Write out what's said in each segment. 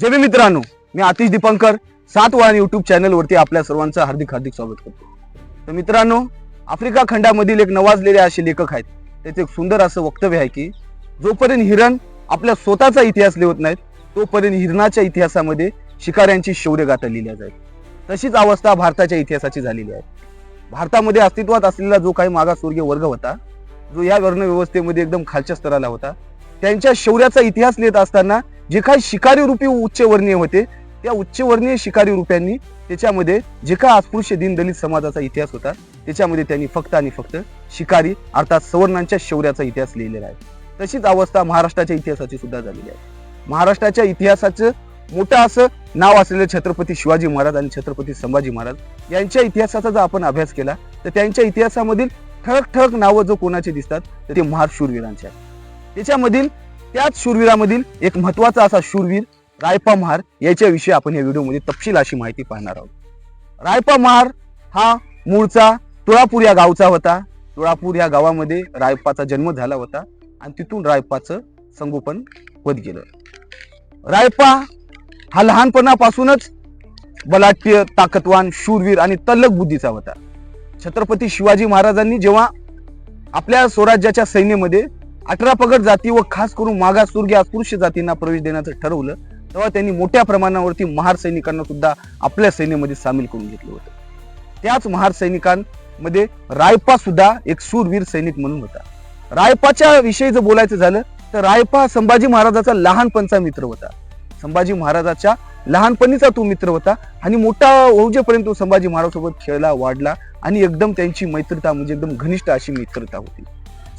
जे मित्रांनो मी आतिश दीपंकर सात वाहन युट्यूब चॅनलवरती आपल्या सर्वांचं हार्दिक हार्दिक स्वागत करतो. तर मित्रांनो आफ्रिका खंडामधील एक नवाजलेले असे लेखक आहेत. त्याचे एक सुंदर असं वक्तव्य आहे की जोपर्यंत हिरण आपल्या स्वतःचा इतिहास लिहत नाहीत तोपर्यंत हिरणाच्या इतिहासामध्ये शिकाऱ्यांची शौर्यगाथा लिहिल्या जाईल. तशीच अवस्था भारताच्या इतिहासाची झालेली आहे. भारतामध्ये अस्तित्वात असलेला जो काही मागासवर्गीय वर्ग होता जो या वर्णव्यवस्थेमध्ये एकदम खालच्या स्तराला होता त्यांच्या शौर्याचा इतिहास लिहित असताना जे काही शिकारी रूपी उच्चवर्णीय होते त्या उच्चवर्णीय शिकारी रूप्यांनी त्याच्यामध्ये जे काय अस्पृश्य दिन दलित समाजाचा इतिहास होता त्याच्यामध्ये त्यांनी फक्त आणि फक्त शिकारी अर्थात सवर्णांच्या शौर्याचा इतिहास लिहिलेला आहे. तशीच अवस्था महाराष्ट्राच्या इतिहासाची सुद्धा झालेली आहे. महाराष्ट्राच्या इतिहासाचं मोठं असं नाव असलेले छत्रपती शिवाजी महाराज आणि छत्रपती संभाजी महाराज यांच्या इतिहासाचा जर आपण अभ्यास केला तर त्यांच्या इतिहासामधील ठळक ठळक नावं जो कोणाचे दिसतात तर ते महार शूरवीरांचे आहेत. त्याच्यामधील त्याच शूरवीरामधील एक महत्त्वाचा असा शूरवीर रायपा महार याच्याविषयी आपण या व्हिडिओमध्ये तपशील अशी माहिती पाहणार आहोत. रायपा महार हा मूळचा तुळापूर या गावचा होता. तुळापूर या गावामध्ये रायपाचा जन्म झाला होता आणि तिथून रायपाचं संगोपन होत गेलं. रायपा हा लहानपणापासूनच बलाढ्य ताकदवान शूरवीर आणि तल्लक बुद्धीचा होता. छत्रपती शिवाजी महाराजांनी जेव्हा आपल्या स्वराज्याच्या सैन्यामध्ये अठरा पगड जाती व खास करून मागासवर्गीय अस्पृश्य जातींना प्रवेश देण्याचं ठरवलं तेव्हा त्यांनी मोठ्या प्रमाणावरती महार सैनिकांना सुद्धा आपल्या सैन्यामध्ये सामील करून घेतलं होतं. त्याच महार सैनिकांमध्ये रायपा सुद्धा एक सूरवीर सैनिक म्हणून होता. रायपाच्या विषयी जर बोलायचं झालं तर रायपा संभाजी महाराजाचा लहानपणचा मित्र होता. संभाजी महाराजाच्या लहानपणीचा तो मित्र होता आणि मोठा ओजेपर्यंत तो संभाजी महाराजांसोबत खेळला वाढला आणि एकदम त्यांची मैत्रता म्हणजे एकदम घनिष्ठ अशी मित्रता होती.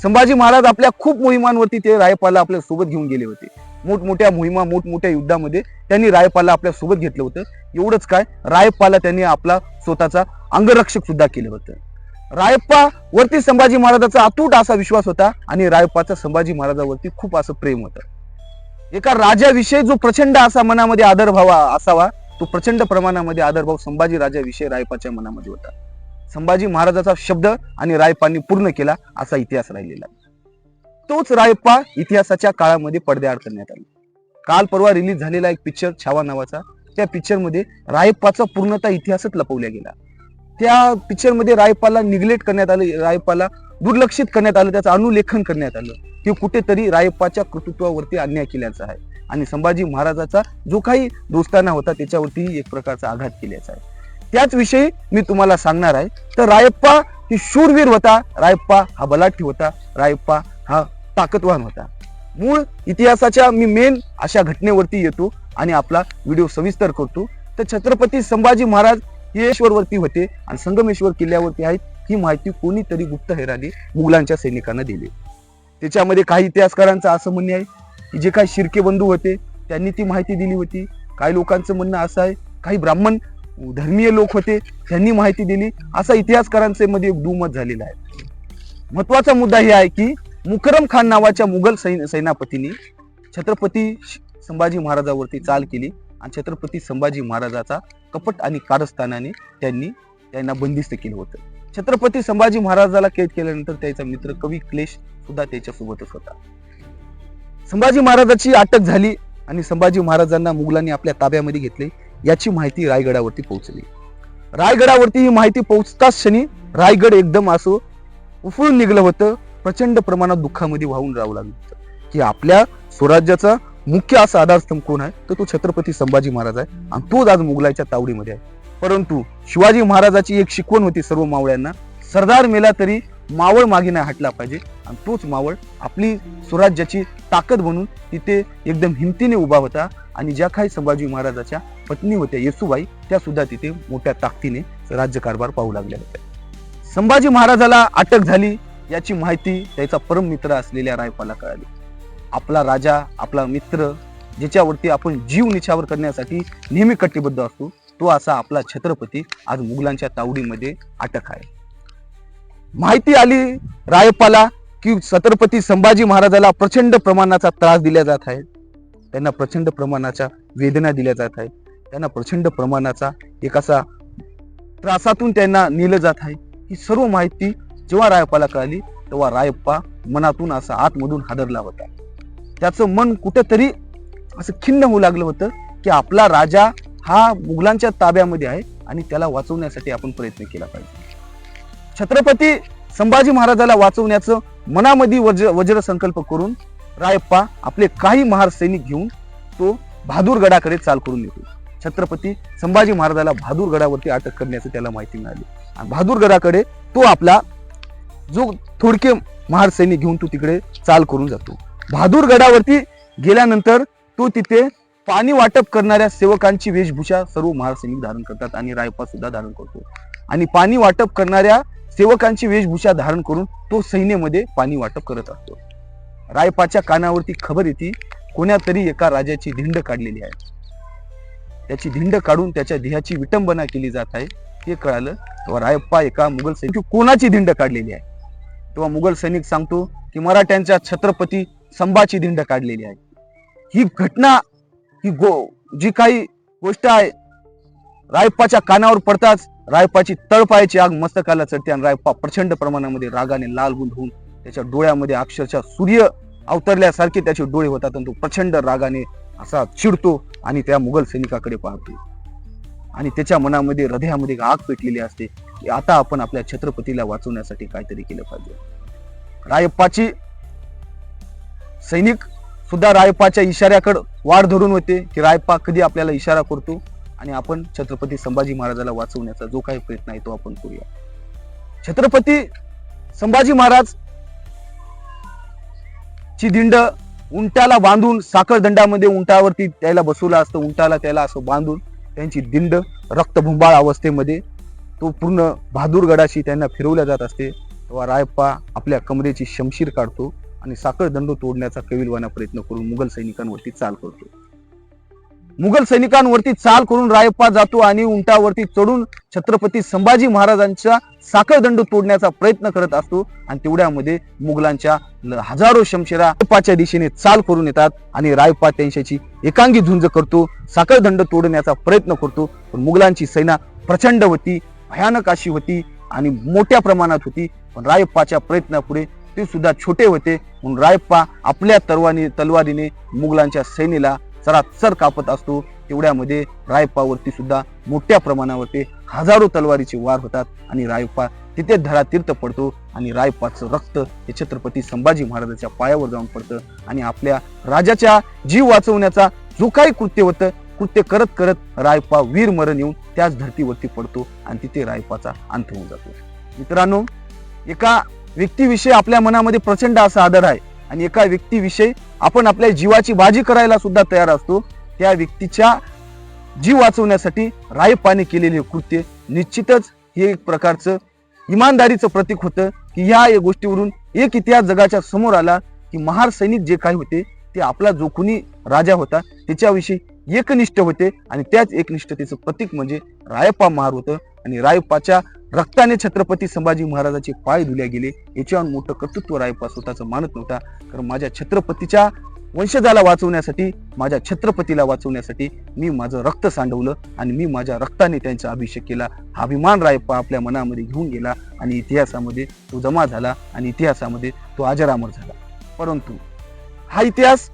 संभाजी महाराज आपल्या खूप मोहिमांवरती ते रायपाला आपल्यासोबत घेऊन गेले होते. मोठमोठ्या मोहिमा मोठमोठ्या युद्धामध्ये त्यांनी रायपाला आपल्यासोबत घेतलं होतं. एवढंच काय रायपाला त्यांनी आपला स्वतःचा अंगरक्षक सुद्धा केलं होतं. रायप्पा वरती संभाजी महाराजाचा अतूट असा विश्वास होता आणि रायप्पाचा संभाजी महाराजावरती खूप असं प्रेम होतं. एका राजाविषयी जो प्रचंड असा मनामध्ये आदरभाव असावा तो प्रचंड प्रमाणामध्ये आदरभाव संभाजी राजाविषयी रायपाच्या मनामध्ये होता. संभाजी महाराजाचा शब्द आणि रायपांनी पूर्ण केला असा इतिहास राहिलेला तोच रायप्पा इतिहासाच्या काळामध्ये पडद्याआड करण्यात आला. काल परवा रिलीज झालेला एक पिक्चर छावा नावाचा त्या पिक्चरमध्ये रायप्पाचा पूर्णतः इतिहासच लपवला गेला. त्या पिक्चरमध्ये रायप्पाला रायपाला निग्लेक्ट करण्यात आलं रायपाला दुर्लक्षित करण्यात आलं त्याचं अनुलेखन करण्यात आलं की कुठेतरी रायप्पाच्या कर्तृत्वावरती अन्याय केल्याचा आहे. आणि संभाजी महाराजाचा जो काही दोस्ताना होता त्याच्यावरती एक प्रकारचा आघात केल्याचा आहे. त्याच विषयी मी तुम्हाला सांगणार आहे. तर रायप्पा ही शूरवीर होता. रायप्पा हा बलाठी होता. रायप्पा हा ताकदवान होता. मूळ इतिहासाच्या मी मेन अशा घटनेवरती येतो आणि आपला व्हिडिओ सविस्तर करतो. तर छत्रपती संभाजी महाराज येश्वरवरती होते आणि संगमेश्वर किल्ल्यावरती आहेत. ही माहिती कोणीतरी गुप्त हेराने मुघलांच्या सैनिकांना दिली. त्याच्यामध्ये काही इतिहासकारांचं असं म्हणणे आहे की जे काही शिर्के बंधू होते त्यांनी ती माहिती दिली होती. काही लोकांचं म्हणणं असं आहे काही ब्राह्मण धर्मीय लोक होते त्यांनी माहिती दिली. असा इतिहासकारांचे मध्ये एक दुमत झालेला आहे. महत्त्वाचा मुद्दा हे आहे की मुकरम खान नावाच्या मुघल सैन सेनापतीने छत्रपती संभाजी महाराजावरती चाल केली आणि छत्रपती संभाजी महाराजाचा कपट आणि कारस्थानाने त्यांनी त्यांना बंदिस्त केलं होतं. छत्रपती संभाजी महाराजाला कैद केल्यानंतर त्याचा मित्र कवी क्लेश सुद्धा त्याच्यासोबतच होता. संभाजी महाराजाची अटक झाली आणि संभाजी महाराजांना मुघलांनी आपल्या ताब्यामध्ये घेतले. याची माहिती रायगडावरती पोहोचली. रायगडावरती ही माहिती पोहोचताच क्षणी रायगड एकदम असं उफळून निघलं होतं. प्रचंड प्रमाणात दुःखामध्ये वाहून राहावं लागलं होतं. की आपल्या स्वराज्याचा मुख्य असा आधारस्तंभ कोण आहे? तर तो छत्रपती संभाजी महाराज आहे आणि तोच आज मुघलाच्या तावडीमध्ये आहे. परंतु शिवाजी महाराजाची एक शिकवण होती सर्व मावळ्यांना. सरदार मेला तरी मावळ मागे नाही हटला पाहिजे. आणि तोच मावळ आपली स्वराज्याची ताकद म्हणून तिथे एकदम हिमतीने उभा होता. आणि ज्या काही संभाजी महाराजाच्या पत्नी होत्या येसुबाई त्या सुद्धा तिथे मोठ्या ताकदीने राज्यकारभार पाहू लागल्या होत्या. संभाजी महाराजाला अटक झाली याची माहिती त्याचा परम मित्र असलेल्या रायपाला कळाली. आपला राजा आपला मित्र ज्याच्यावरती आपण जीव निछावर करण्यासाठी नेहमी कटिबद्ध असतो तो असा आपला छत्रपती आज मुघलांच्या तावडीमध्ये अटक आहे. माहिती आली रायपाला की छत्रपती संभाजी महाराजाला प्रचंड प्रमाणाचा त्रास दिला जात आहे त्यांना प्रचंड प्रमाणाच्या वेदना दिल्या जात आहेत. त्यांना प्रचंड प्रमाणाचा एक असा त्रासातून त्यांना नेलं जात आहे. ही सर्व माहिती जेव्हा रायप्पाला कळाली तेव्हा रायप्पा मनातून असा आतमधून हादरला होता. त्याचं मन कुठेतरी असं खिन्न होऊ लागलं होतं की आपला राजा हा मुघलांच्या ताब्यामध्ये आहे आणि त्याला वाचवण्यासाठी आपण प्रयत्न केला पाहिजे. छत्रपती संभाजी महाराजाला वाचवण्याचं मनामध्ये वज्र वज्र संकल्प करून रायप्पा आपले काही महार सैनिक घेऊन तो बहादूरगडाकडे चाल करून येतो. छत्रपती संभाजी महाराजाला बहादूरगडावरती अटक करण्याची त्याला माहिती मिळाली. आणि बहादूरगडाकडे तो आपला जो थोडके महार सैनिक घेऊन तो तिकडे चाल करून जातो. बहादूरगडावरती गेल्यानंतर तो तिथे पाणी वाटप करणाऱ्या सेवकांची वेशभूषा सर्व महार सैनिक धारण करतात आणि रायप्पा सुद्धा धारण करतो. आणि पाणी वाटप करणाऱ्या सेवकांची वेशभूषा धारण करून तो सैन्यामध्ये पाणी वाटप करत असतो. रायपाच्या कानावरती खबर येते कोण्यातरी एका राजाची धिंड काढलेली आहे. त्याची धिंड काढून त्याच्या देहाची विटंबना केली जात आहे. ते कळालं तेव्हा रायप्पा एका मुघल सैनिक कोणाची धिंड काढलेली आहे? तेव्हा मुघल सैनिक सांगतो की मराठ्यांच्या छत्रपती संभाची धिंड काढलेली आहे. ही घटना ही गो जी काही गोष्ट आहे रायप्पाच्या कानावर पडताच रायप्पाची तळपायाची आग मस्तकाला चढते आणि रायप्पा प्रचंड प्रमाणामध्ये रागाने लाल गुंद होऊन त्याच्या डोळ्यामध्ये अक्षरशः सूर्य अवतरल्यासारखे त्याचे डोळे होतात आणि तो प्रचंड रागाने असा चिडतो आणि त्या मुघल सैनिकाकडे पाहतो. आणि त्याच्या मनामध्ये हृदयामध्ये आग पेटलेली असते की आता आपण आपल्या छत्रपतीला वाचवण्यासाठी काहीतरी केलं पाहिजे. रायप्पाची सैनिक सुद्धा रायप्पाच्या इशाऱ्याकडे वाढ धरून होते की रायप्पा कधी आपल्याला इशारा करतो? आणि आपण छत्रपती संभाजी महाराजाला वाचवण्याचा जो काही प्रयत्न आहे तो आपण करूया. छत्रपती संभाजी महाराज ची दिंड उंटाला बांधून साखळदंडामध्ये उंटावरती त्याला बसवलं असतं उंटाला त्याला असं बांधून त्यांची दिंड रक्तभुंबाळ अवस्थेमध्ये तो पूर्ण बहादूरगडाशी त्यांना फिरवल्या जात असते. तेव्हा रायप्पा आपल्या कमरेची शमशीर काढतो आणि साखळदंड तोडण्याचा कविलवाना प्रयत्न करून मुघल सैनिकांवरती चाल करतो. मुघल सैनिकांवरती चाल करून रायप्पा जातो आणि उंटावरती चढून छत्रपती संभाजी महाराजांचा साखळदंड तोडण्याचा प्रयत्न करत असतो. आणि तेवढ्यामध्ये मुघलांच्या हजारो शमशेरा रायप्पाच्या दिशेने चाल करून येतात आणि रायप्पा त्यांच्याची एकांगी झुंज करतो साखळदंड तोडण्याचा प्रयत्न करतो. पण मुघलांची सेना प्रचंड होती भयानक अशी होती आणि मोठ्या प्रमाणात होती. पण रायप्पाच्या प्रयत्नापुढे ते सुद्धा छोटे होते. म्हणून रायप्पा आपल्या तलवारी तलवारीने मुघलांच्या सेनेला सरासर कापत असतो. तेवढ्यामध्ये रायप्पावरती सुद्धा मोठ्या प्रमाणावरती हजारो तलवारीचे वार होतात आणि रायप्पा तिथे धरातीर्थ पडतो आणि रायप्पाचं रक्त हे छत्रपती संभाजी महाराजांच्या पायावर जाऊन पडतं आणि आपल्या राजाच्या जीव वाचवण्याचा जो काही कृत्य होतं कृत्य करत करत रायप्पा वीर मरण येऊन त्याच धर्तीवरती पडतो आणि तिथे रायप्पाचा अंत होऊन जातो. मित्रांनो एका व्यक्तीविषयी आपल्या मनामध्ये प्रचंड असा आदर आहे. आणि एका व्यक्तीविषयी आपण आपल्या जीवाची बाजी करायला सुद्धा तयार असतो. त्या व्यक्तीच्या जीव वाचवण्यासाठी रायपाने केलेले कृत्य निश्चितच हे एक प्रकारचं इमानदारीचं प्रतीक होतं की ह्या या गोष्टीवरून एक इतिहास जगाच्या समोर आला की महार सैनिक जे काही होते ते आपला जो कुणी राजा होता त्याच्याविषयी एकनिष्ठ होते आणि त्याच एकनिष्ठतेचं प्रतीक म्हणजे रायप्पा महार होतं. आणि रायप्पाच्या रक्ताने छत्रपती संभाजी महाराजाचे पाय धुल्या गेले. याच्यावर मोठं कर्तृत्व रायप्पा स्वतःचं मानत नव्हता. कारण माझ्या छत्रपतीच्या वंशजाला वाचवण्यासाठी माझ्या छत्रपतीला वाचवण्यासाठी मी माझं रक्त सांडवलं आणि मी माझ्या रक्ताने त्यांचा अभिषेक केला. हा अभिमान रायप्पा आपल्या मनामध्ये घेऊन गेला आणि इतिहासामध्ये तो जमा झाला आणि इतिहासामध्ये तो अजरामर झाला. परंतु हा इतिहास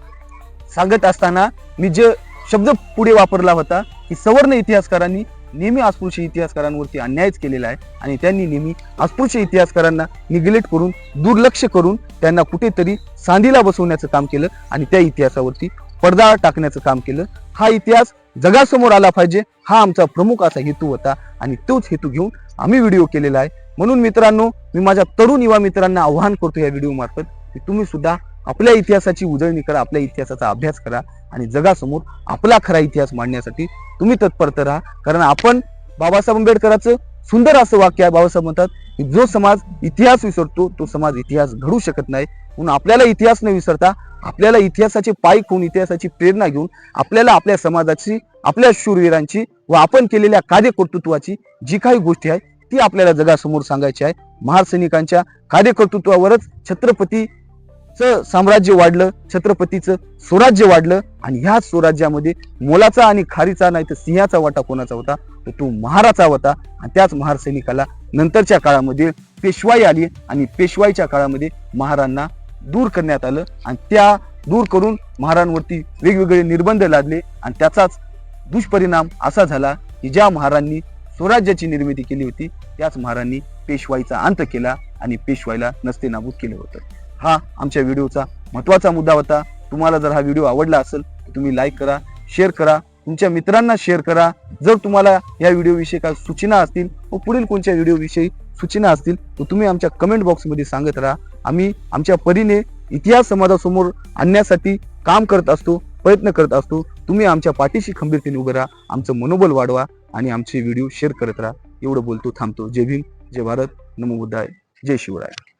सांगत असताना मी जे शब्द पुढे वापरला होता की सवर्ण इतिहासकारांनी नेहमी अस्पृश्य इतिहासकारांवरती अन्यायच केलेला आहे आणि त्यांनी नेहमी अस्पृश्य इतिहासकारांना निग्लेक्ट करून दुर्लक्ष करून त्यांना कुठेतरी सांधीला बसवण्याचं काम केलं आणि त्या इतिहासावरती पडदा टाकण्याचं काम केलं. हा इतिहास जगासमोर आला पाहिजे हा आमचा प्रमुख असा हेतू होता आणि तोच हेतू घेऊन आम्ही व्हिडिओ केलेला आहे. म्हणून मित्रांनो मी माझ्या तरुण युवा मित्रांना आव्हान करतो या व्हिडिओ मार्फत की तुम्ही सुद्धा आपल्या इतिहासाची उजळणी करा आपल्या इतिहासाचा अभ्यास करा आणि जगासमोर आपला खरा इतिहास मांडण्यासाठी तुम्ही तत्परत राहा. कारण आपण बाबासाहेब आंबेडकरांचं सुंदर असं वाक्य आहे. बाबासाहेब म्हणतात की जो समाज इतिहास विसरतो तो समाज इतिहास घडू शकत नाही. म्हणून आपल्याला इतिहास न विसरता आपल्याला इतिहासाचे पायी होऊन इतिहासाची प्रेरणा घेऊन आपल्याला आपल्या समाजाची आपल्या शूरवीरांची व आपण केलेल्या कार्यकर्तृत्वाची जी काही गोष्टी आहे ती आपल्याला जगासमोर सांगायची आहे. महार सैनिकांच्या कार्यकर्तृत्वावरच छत्रपती साम्राज्य वाढलं छत्रपतीचं स्वराज्य वाढलं आणि ह्याच स्वराज्यामध्ये मोलाचा आणि खारीचा नाही तर सिंहाचा वाटा कोणाचा होता? तर तो महाराचा होता. आणि त्याच महार सैनिकाला नंतरच्या काळामध्ये पेशवाई आली आणि पेशवाईच्या काळामध्ये महारांना दूर करण्यात आलं आणि त्या दूर करून महारांवरती वेगवेगळे निर्बंध लादले आणि त्याचाच दुष्परिणाम असा झाला की ज्या महारांनी स्वराज्याची निर्मिती केली होती त्याच महारांनी पेशवाईचा अंत केला आणि पेशवाईला नसते नाबूद केलं होतं. हा आमच्या व्हिडिओचा महत्त्वाचा मुद्दा होता. तुम्हाला जर हा व्हिडिओ आवडला असेल तर तुम्ही लाईक करा शेअर करा तुमच्या मित्रांना शेअर करा. जर तुम्हाला या व्हिडिओविषयी काय सूचना असतील व पुढील कोणत्या व्हिडिओविषयी सूचना असतील तर तुम्ही आमच्या कमेंट बॉक्समध्ये सांगत राहा. आम्ही आमच्या परीने इतिहास समाजासमोर आणण्यासाठी काम करत असतो प्रयत्न करत असतो. तुम्ही आमच्या पाठीशी खंबीरतेने उभं राहा आमचं मनोबल वाढवा आणि आमचे व्हिडिओ शेअर करत राहा. एवढं बोलतो थांबतो. जय भीम जय भारत. नमो बुद्धाय. जय शिवराय.